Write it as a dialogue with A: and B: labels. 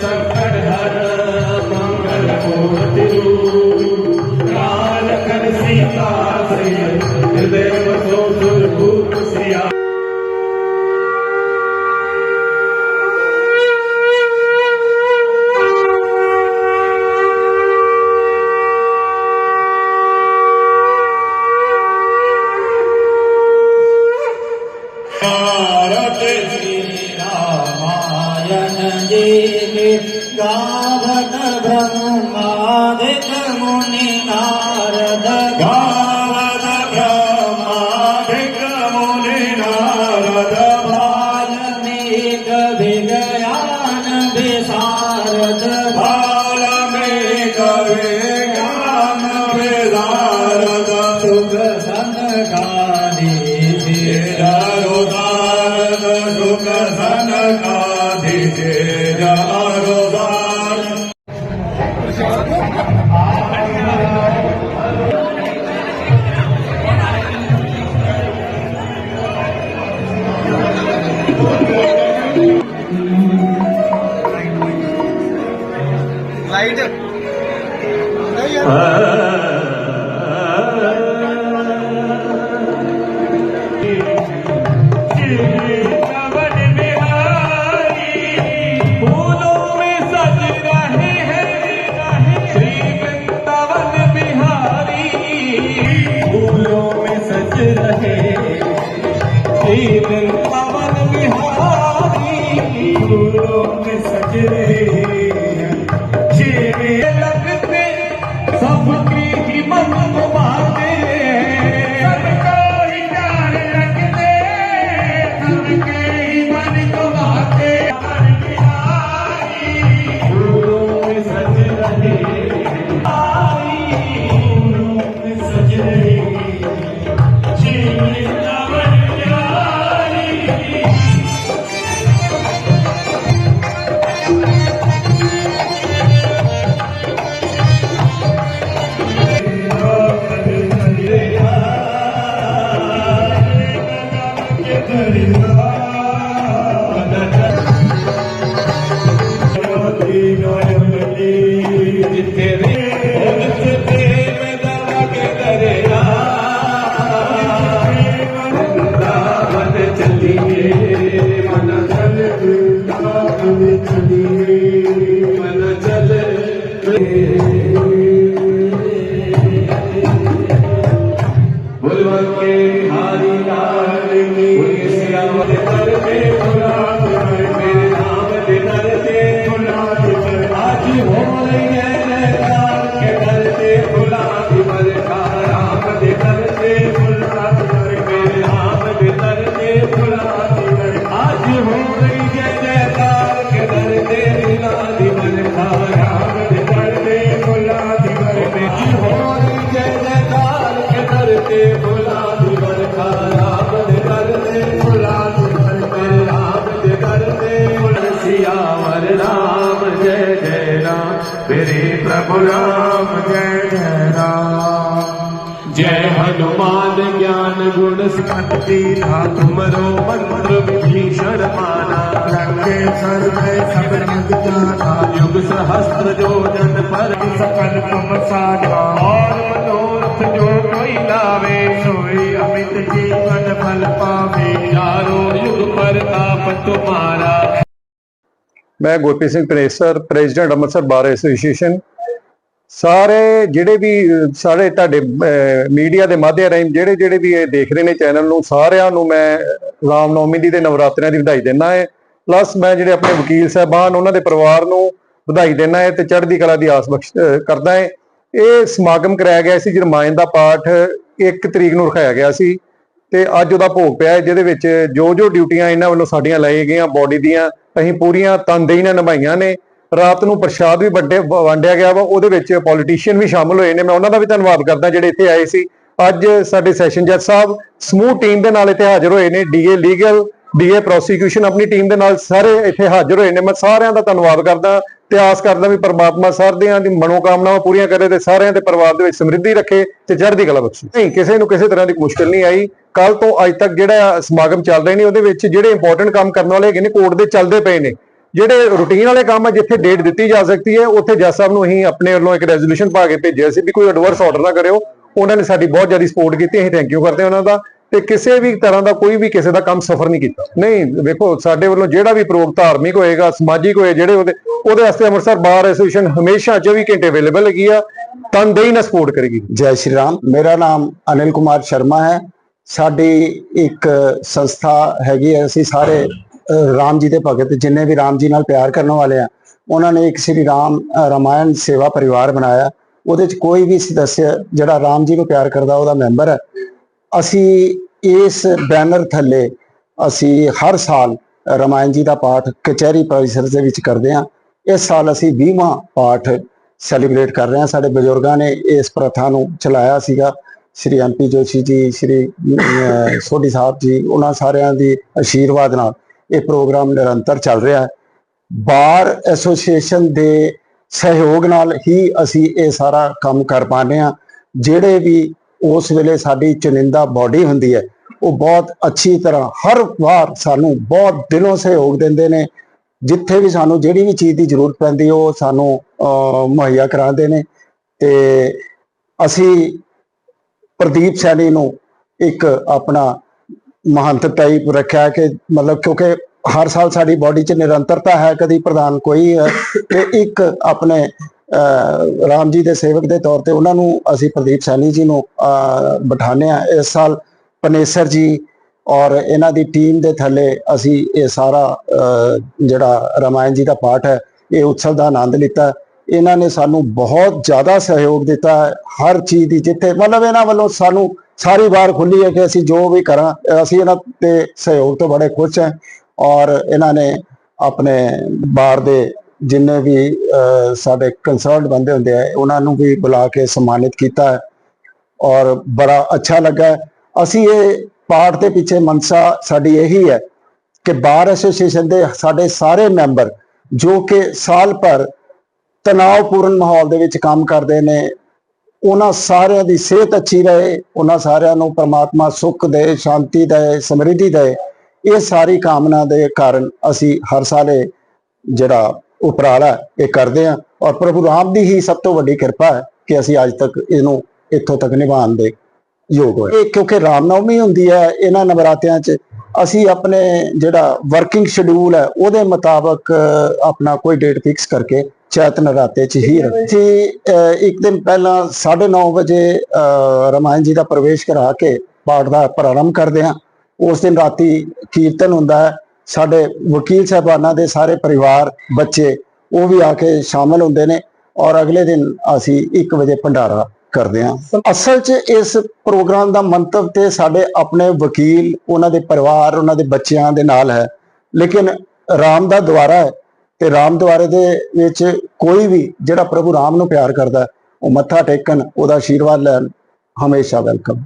A: 加油 સનગા Amen. बुलबुल ਰਾਮ ਜੈ ਜੈ ਰਾਮ ਜੈ ਹਨੂਮਾਨ ਗਿਆਨ ਗੁਣ ਸਕਤੀ ਨਾ ਤੁਮਰੋ ਮੰਤਰ ਵਿਧੀ ਸ਼ਰਮਾਨਾ ਲੰਕੇ ਸਰਵੇ ਸਭ ਜਗਤਾਨਾ ਯੁਗ ਸਹਸਤਰ ਜੋ ਜਨ ਪਰ ਸਕਲ ਤੁਮ ਸਾਧਾ ਔਰ ਮਨੋਰਥ ਜੋ ਕੋਈ ਲਾਵੇ ਸੋਈ ਅਮਿਤ ਜੀਵਨ ਫਲ ਪਾਵੇ ਯਾਰੋ ਯੁਗ ਪ੍ਰਤਾਪ ਤੁਮਾਰਾ
B: ਮੈਂ Gurpreet Singh Kanesar president Amritsar bar association ਸਾਰੇ ਜਿਹੜੇ ਵੀ, ਸਾਰੇ ਤੁਹਾਡੇ ਮੀਡੀਆ ਦੇ ਮਾਧਿਅਮ ਰਾਹੀਂ ਜਿਹੜੇ ਜਿਹੜੇ ਵੀ ਇਹ ਦੇਖ ਰਹੇ ਨੇ ਚੈਨਲ ਨੂੰ, ਸਾਰਿਆਂ ਨੂੰ ਮੈਂ ਰਾਮਨੌਮੀ ਦੀ ਤੇ ਨਵਰਾਤਰਿਆਂ ਦੀ ਵਧਾਈ ਦਿੰਦਾ ਹੈ। ਪਲੱਸ ਮੈਂ ਜਿਹੜੇ ਆਪਣੇ ਵਕੀਲ ਸਾਹਿਬਾਨ, ਉਹਨਾਂ ਦੇ ਪਰਿਵਾਰ ਨੂੰ ਵਧਾਈ ਦਿੰਦਾ ਹੈ ਤੇ ਚੜ੍ਹਦੀ ਕਲਾ ਦੀ ਆਸ ਬਖਸ਼ ਕਰਦਾ ਹੈ। ਇਹ ਸਮਾਗਮ ਕਰਾਇਆ ਗਿਆ ਸੀ, ਜਰਮਾਇਨ ਦਾ ਪਾਠ 1 ਤਰੀਕ ਨੂੰ ਰਖਾਇਆ ਗਿਆ ਸੀ ਤੇ ਅੱਜ ਉਹਦਾ ਭੋਗ ਪਿਆ ਜਿਹਦੇ ਵਿੱਚ ਜੋ ਜੋ ਡਿਊਟੀਆਂ ਇਹਨਾਂ ਵੱਲੋਂ ਸਾਡੀਆਂ ਲਾਈ ਗਈਆਂ, ਬਾਡੀ ਦੀਆਂ, ਅਸੀਂ ਪੂਰੀਆਂ ਤਨਦੇਹੀ ਨਾਲ ਨਿਭਾਈਆਂ ਨੇ। ਰਾਤ ਨੂੰ ਪ੍ਰਸ਼ਾਦ ਵੀ ਵੱਡੇ ਵੰਡਿਆ ਗਿਆ ਵਾ, ਉਹਦੇ ਵਿੱਚ ਪੋਲੀਟੀਸ਼ੀਅਨ ਵੀ ਸ਼ਾਮਲ ਹੋਏ ਨੇ। ਮੈਂ ਉਹਨਾਂ ਦਾ ਵੀ ਧੰਨਵਾਦ ਕਰਦਾ, ਜਿਹੜੇ ਇੱਥੇ ਆਏ ਸੀ। ਅੱਜ ਸਾਡੇ ਸੈਸ਼ਨ ਜੱਜ ਸਾਹਿਬ ਸਮੂਹ ਟੀਮ ਦੇ ਨਾਲ ਇੱਥੇ ਹਾਜ਼ਰ ਹੋਏ ਨੇ। ਡੀਏ ਲੀਗਲ ਡੀਏ ਪ੍ਰੋਸੀਕਿਊਸ਼ਨ ਆਪਣੀ ਟੀਮ ਦੇ ਨਾਲ ਸਾਰੇ ਇੱਥੇ ਹਾਜ਼ਰ ਹੋਏ ਨੇ। ਮੈਂ ਸਾਰਿਆਂ ਦਾ ਧੰਨਵਾਦ ਕਰਦਾ ਤੇ ਆਸ ਕਰਦਾ ਵੀ ਪਰਮਾਤਮਾ ਸਾਰਿਆਂ ਦੀ ਮਨੋਕਾਮਨਾਵਾਂ ਪੂਰੀਆਂ ਕਰੇ ਤੇ ਸਾਰਿਆਂ ਦੇ ਪਰਿਵਾਰ ਦੇ ਵਿੱਚ ਸਮਰਿੱਧੀ ਰੱਖੇ ਤੇ ਚੜ੍ਹਦੀ ਕਲਾ ਬਖਸ਼ੇ। ਨਹੀਂ, ਕਿਸੇ ਨੂੰ ਕਿਸੇ ਤਰ੍ਹਾਂ ਦੀ ਮੁਸ਼ਕਲ ਨਹੀਂ ਆਈ। ਕੱਲ ਤੋਂ ਅੱਜ ਤੱਕ ਜਿਹੜਾ ਸਮਾਗਮ ਚੱਲ ਰਹੇ ਨੇ, ਉਹਦੇ ਵਿੱਚ ਜਿਹੜੇ ਇੰਪੋਰਟੈਂਟ ਕੰਮ ਕਰਨ ਵਾਲੇ ਹੈਗੇ ਨੇ ਕੋਰਟ ਦੇ ਚੱਲਦੇ ਪਏ ਨੇ। ਜਿਹੜੇ ਰੂਟੀਨ ਵਾਲੇ ਕੰਮ ਆ, ਜਿੱਥੇ ਡੇਟ ਦਿੱਤੀ ਜਾ ਸਕਦੀ ਹੈ, ਉੱਥੇ ਜੱਜ ਸਾਹਿਬ ਨੂੰ ਅਸੀਂ ਆਪਣੇ ਵੱਲੋਂ ਇੱਕ ਰੈਜ਼ੋਲੂਸ਼ਨ ਪਾ ਕੇ ਭੇਜਿਆ ਸੀ ਵੀ ਕੋਈ ਐਡਵਰਸ ਆਰਡਰ ਨਾ ਕਰਿਓ। ਉਹਨਾਂ ਨੇ ਸਾਡੀ ਬਹੁਤ ਜ਼ਿਆਦਾ ਸਪੋਰਟ ਕੀਤੀ, ਅਸੀਂ ਥੈਂਕ ਯੂ ਕਰਦੇ ਉਹਨਾਂ ਦਾ। ਤੇ ਕਿਸੇ ਵੀ ਤਰ੍ਹਾਂ ਦਾ ਕੋਈ ਵੀ ਕਿਸੇ ਦਾ ਕੰਮ ਸਫਰ ਨਹੀਂ ਕੀਤਾ। ਨਹੀਂ, ਵੇਖੋ, ਸਾਡੇ ਵੱਲੋਂ ਜਿਹੜਾ ਵੀ ਪ੍ਰੋਗ ਧਾਰਮਿਕ ਹੋਏਗਾ, ਸਮਾਜਿਕ ਹੋਏ, ਜਿਹੜੇ ਉਹਦੇ ਉਹਦੇ ਵਾਸਤੇ ਅੰਮ੍ਰਿਤਸਰ ਬਾਰ ਐਸੋਸੀਏਸ਼ਨ ਹਮੇਸ਼ਾ 24 ਘੰਟੇ ਅਵੇਲੇਬਲ ਹੈਗੀ ਆ। ਤਨਦੇਹੀ ਨਾਲ ਸਪੋਰਟ ਕਰੇਗੀ।
C: ਜੈ ਸ਼੍ਰੀ ਰਾਮ। ਮੇਰਾ ਨਾਮ ਅਨਿਲ ਕੁਮਾਰ ਸ਼ਰਮਾ ਹੈ। ਸਾਡੀ ਇੱਕ ਸੰਸਥਾ ਹੈਗੀ ਹੈ ਅਸੀਂ ਸਾਰੇ ਰਾਮ ਜੀ ਦੇ ਭਗਤ ਜਿੰਨੇ ਵੀ ਰਾਮ ਜੀ ਨਾਲ ਪਿਆਰ ਕਰਨ ਵਾਲੇ ਆ ਉਹਨਾਂ ਨੇ ਇੱਕ ਸ਼੍ਰੀ ਰਾਮ ਅਹ, ਰਾਮਾਇਣ ਸੇਵਾ ਪਰਿਵਾਰ ਬਣਾਇਆ। ਉਹਦੇ ਚ ਕੋਈ ਵੀ ਸਦੱਸਿਆ ਜਿਹੜਾ ਰਾਮ ਜੀ ਨੂੰ ਪਿਆਰ ਕਰਦਾ ਉਹਦਾ ਮੈਂਬਰ ਹੈ। ਅਸੀਂ ਇਸ ਬੈਨਰ ਥੱਲੇ ਅਸੀਂ ਹਰ ਸਾਲ ਰਾਮਾਇਣ ਜੀ ਦਾ ਪਾਠ ਕਚਹਿਰੀ ਪਰਿਸਰ ਦੇ ਵਿੱਚ ਕਰਦੇ ਹਾਂ। ਇਸ ਸਾਲ ਅਸੀਂ 20ਵਾਂ ਪਾਠ ਸੈਲੀਬ੍ਰੇਟ ਕਰ ਰਹੇ ਹਾਂ। ਸਾਡੇ ਬਜ਼ੁਰਗਾਂ ਨੇ ਇਸ ਪ੍ਰਥਾ ਨੂੰ ਚਲਾਇਆ ਸੀਗਾ। ਸ਼੍ਰੀ ਐਮਪੀ ਜੋਸ਼ੀ ਜੀ ਸ਼੍ਰੀ ਸੋਢੀ ਸਾਹਿਬ ਜੀ ਉਹਨਾਂ ਸਾਰਿਆਂ ਦੀ ਆਸ਼ੀਰਵਾਦ ਨਾਲ। ਇਹ ਪ੍ਰੋਗਰਾਮ ਨਿਰੰਤਰ ਚੱਲ ਰਿਹਾ ਹੈ। ਬਾਰ ਐਸੋਸੀਏਸ਼ਨ ਦੇ ਸਹਿਯੋਗ ਨਾਲ ਹੀ ਅਸੀਂ ਇਹ ਸਾਰਾ ਕੰਮ ਕਰ ਪਾਉਂਦੇ ਹਾਂ। ਜਿਹੜੇ ਵੀ ਉਸ ਵੇਲੇ ਸਾਡੀ ਚੁਣਿੰਦਾ ਬਾਡੀ ਹੁੰਦੀ ਹੈ, ਉਹ ਬਹੁਤ ਅੱਛੀ ਤਰ੍ਹਾਂ ਹਰ ਵਾਰ ਸਾਨੂੰ ਬਹੁਤ ਦਿਲੋਂ ਸਹਿਯੋਗ ਦਿੰਦੇ ਨੇ। ਜਿੱਥੇ ਵੀ ਸਾਨੂੰ ਜਿਹੜੀ ਵੀ ਚੀਜ਼ ਦੀ ਜ਼ਰੂਰਤ ਪੈਂਦੀ, ਉਹ ਸਾਨੂੰ ਮੁਹੱਈਆ ਕਰਾਉਂਦੇ ਨੇ। ਤੇ ਅਸੀਂ ਪ੍ਰਦੀਪ ਸੈਣੀ ਨੂੰ ਇੱਕ ਆਪਣਾ ਮਹੰਤ ਟਾਈਪ ਰੱਖਿਆ ਕਿ ਮਤਲਬ ਕਿਉਂਕਿ ਹਰ ਸਾਲ ਸਾਡੀ ਬਾਡੀ 'ਚ ਨਿਰੰਤਰਤਾ ਹੈ ਕਦੀ ਪ੍ਰਧਾਨ ਕੋਈ ਹੈ ਤੇ ਇੱਕ ਆਪਣੇ ਅਹ, ਰਾਮ ਜੀ ਦੇ ਸੇਵਕ ਦੇ ਤੌਰ ਤੇ ਉਹਨਾਂ ਨੂੰ ਅਸੀਂ ਪ੍ਰਦੀਪ ਸੈਣੀ ਜੀ ਨੂੰ ਅਹ, ਬਿਠਾਉਂਦੇ ਆ ਇਸ ਸਾਲ ਪਨੇਸਰ ਜੀ ਔਰ ਇਹਨਾਂ ਦੀ ਟੀਮ ਦੇ ਥੱਲੇ ਅਸੀਂ ਇਹ ਸਾਰਾ ਅਹ, ਜਿਹੜਾ ਰਾਮਾਇਣ ਜੀ ਦਾ ਪਾਠ ਹੈ ਇਹ ਉਤਸਵ ਦਾ ਆਨੰਦ ਲਿੱਤਾ। ਇਹਨਾਂ ਨੇ ਸਾਨੂੰ ਬਹੁਤ ਜ਼ਿਆਦਾ ਸਹਿਯੋਗ ਦਿੱਤਾ। ਹੈ, ਹਰ ਚੀਜ਼ ਦੀ ਜਿੱਥੇ ਮਤਲਬ ਇਹਨਾਂ ਵੱਲੋਂ ਸਾਨੂੰ ਸਾਰੀ ਵਾਰ ਖੁੱਲੀ ਹੈ ਕਿ ਅਸੀਂ ਜੋ ਵੀ ਕਰਾਂ ਅਸੀਂ ਇਹਨਾਂ ਦੇ ਸਹਿਯੋਗ ਤੋਂ ਬੜੇ ਖੁਸ਼ ਹਾਂ ਔਰ ਇਹਨਾਂ ਨੇ ਆਪਣੇ ਬਾਰ ਦੇ ਜਿੰਨੇ ਵੀ ਅਹ, ਸਾਡੇ ਕੰਸਰਨਡ ਬੰਦੇ ਹੁੰਦੇ ਆ ਉਹਨਾਂ ਨੂੰ ਵੀ ਬੁਲਾ ਕੇ ਸਨਮਾਨਿਤ ਕੀਤਾ ਹੈ ਔਰ ਬੜਾ ਅੱਛਾ ਲੱਗਾ ਹੈ। ਅਸੀਂ ਇਹ ਪਾਠ ਦੇ ਪਿੱਛੇ ਮਨਸਾ ਸਾਡੀ ਇਹੀ ਹੈ ਕਿ ਬਾਰ ਐਸੋਸੀਏਸ਼ਨ ਦੇ ਸਾਡੇ ਸਾਰੇ ਮੈਂਬਰ ਜੋ ਕਿ ਸਾਲ ਭਰ ਤਣਾਅਪੂਰਨ ਮਾਹੌਲ ਦੇ ਵਿੱਚ ਕੰਮ ਕਰਦੇ ਨੇ ਉਹਨਾਂ ਸਾਰਿਆਂ ਦੀ ਸਿਹਤ ਅੱਛੀ ਰਹੇ, ਉਹਨਾਂ ਸਾਰਿਆਂ ਨੂੰ ਪਰਮਾਤਮਾ ਸੁੱਖ ਦੇ, ਸ਼ਾਂਤੀ ਦੇ, ਸਮਰਿੱਧੀ ਦੇ, ਇਹ ਸਾਰੀ ਕਾਮਨਾ ਦੇ ਕਾਰਨ ਅਸੀਂ ਹਰ ਸਾਲ ਜਿਹੜਾ ਉਪਰਾਲਾ ਇਹ ਕਰਦੇ ਹਾਂ ਔਰ ਪ੍ਰਭੂ ਰਾਮ ਦੀ ਹੀ ਸਭ ਤੋਂ ਵੱਡੀ ਕਿਰਪਾ ਹੈ ਕਿ ਅਸੀਂ ਅੱਜ ਤੱਕ ਇਹਨੂੰ ਇੱਥੋਂ ਤੱਕ ਨਿਭਾਉਣ ਦੇ ਯੋਗ ਹੋਏ। ਇਹ ਕਿਉਂਕਿ ਰਾਮਨਵਮੀ ਹੁੰਦੀ ਹੈ, ਇਹਨਾਂ ਨਵਰਾਤਿਆਂ 'ਚ ਅਸੀਂ ਆਪਣੇ ਜਿਹੜਾ ਵਰਕਿੰਗ ਸ਼ਡਿਊਲ ਹੈ, ਉਹਦੇ ਮੁਤਾਬਕ ਆਪਣਾ ਕੋਈ ਡੇਟ ਫਿਕਸ ਕਰਕੇ ਚੈਤ ਨਰਾਤੇ 'ਚ ਹੀ ਰੱਖੀ। ਇੱਕ ਦਿਨ ਪਹਿਲਾਂ 9:30 ਵਜੇ ਰਾਮਾਇਣ ਜੀ ਦਾ ਪ੍ਰਵੇਸ਼ ਕਰਾ ਕੇ ਪਾਠ ਦਾ ਪ੍ਰਾਰੰਭ ਕਰਦੇ ਹਾਂ। ਉਸ ਦਿਨ ਰਾਤੀ ਕੀਰਤਨ ਹੁੰਦਾ ਹੈ। ਸਾਡੇ ਵਕੀਲ ਸਾਹਿਬਾਨਾਂ ਦੇ ਸਾਰੇ ਪਰਿਵਾਰ ਬੱਚੇ ਉਹ ਵੀ ਆ ਕੇ ਸ਼ਾਮਲ ਹੁੰਦੇ ਨੇ ਔਰ ਅਗਲੇ ਦਿਨ ਅਸੀਂ 1 ਵਜੇ ਭੰਡਾਰਾ ਕਰਦੇ ਹਾਂ। ਅਸਲ 'ਚ ਇਸ ਪ੍ਰੋਗਰਾਮ ਦਾ ਮੰਤਵ ਤੇ ਸਾਡੇ ਆਪਣੇ ਵਕੀਲ ਉਹਨਾਂ ਦੇ ਪਰਿਵਾਰ ਉਹਨਾਂ ਦੇ ਬੱਚਿਆਂ ਦੇ ਨਾਲ ਹੈ। ਲੇਕਿਨ ਰਾਮ ਦਾ ਦੁਆਰਾ ਹੈ। ਤੇ ਰਾਮ ਦੁਆਰੇ ਦੇ ਵਿੱਚ ਕੋਈ ਵੀ ਜਿਹੜਾ ਪ੍ਰਭੂ ਰਾਮ ਨੂੰ ਪਿਆਰ ਕਰਦਾ ਉਹ ਮੱਥਾ ਟੇਕਣ, ਉਹਦਾ ਆਸ਼ੀਰਵਾਦ ਲੈਣ, ਹਮੇਸ਼ਾ ਵੈਲਕਮ।